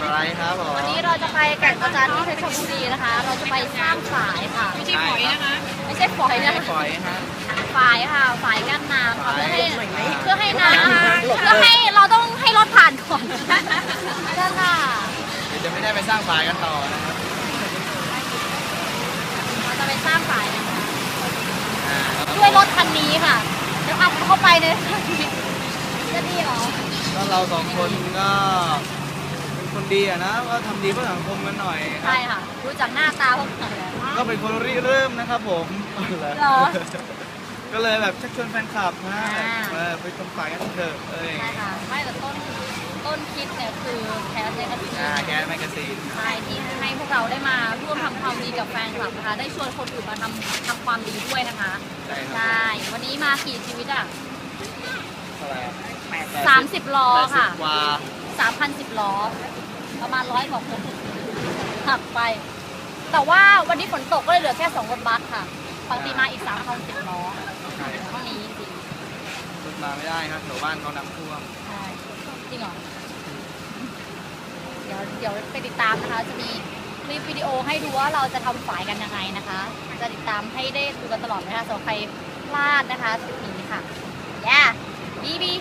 อะไรครับผมวันนี้เราจะไปแก่งกระจานที่เพชรบุรีนะคะ เราจะไปสร้างฝายค่ะ ไม่ใช่ฝอยนะคะไม่ใช่ฝอยนะไม่คะปล่อยฮะ ฝายค่ะ ฝายกั้นน้ำค่ะเพื่อให้ฝายเพื่อให้น้ำเพื่อให้เราต้องให้รถผ่านก่อนนั่นค่ะเดี๋ยวจะไม่ได้ไปสร้างฝ่ายกันต่อนะครับเราจะไปสร้างฝายนะคะอ่าด้วยรถคันนี้ค่ะเดี๋ยวอัดเข้าไปในจะดีเหรอ ก็เราสองคนก็เป็น คนดีอะนะก็ทำดีเพื่อสังคมกันหน่อยครัใช่บค่ะดูจากหน้าตาพวกเราแล้ว ก็เป็นคนริเริ่มนะครับผมเหรอก็เลยแบบชักชวนแฟนคลับนะอ่า เออไปชมฝ่ายกันเถอะเอ้ยใช่ค่ะไม่แต่ต้นต้นคิดเนี่ยคือแคสในกระสีอ่าแกนแมกกาซีนใช่ที่ให้พวกเราได้มาร่วมทำความดีกับแฟนคลับนะคะ ได้ชวนคนอื่นมาทำทำความดีด้วยนะคะใช่ครับใช่วันนี้มากี่ชีวิตอะ เท่าไหร่อะสามสิบล้อแปดสิค่ะบกว่า สามพันสิบล้อ ประมาณร้อยกว่าคนหักไป แต่ว่าวันนี้ฝนตกก็เลยเหลือแค่สองรถบัสค่ะปกติมาอีกสามพันสิบล้อใช่เท่านี้จริงรถมาไม่ได้ครับแถวบ้านเขาน้ำท่วมใช่จริงเหรอเดี๋ยวเดี๋ยวไปติดตามนะคะ จะมีคลิปวิดีโอให้ดูว่าเราจะทำฝายกันยังไงนะคะ จะติดตามให้ได้ดูกันตลอดนะคะสำหรับใครพลาดนะคะคลิปนี้ค่ะ yeah บีบี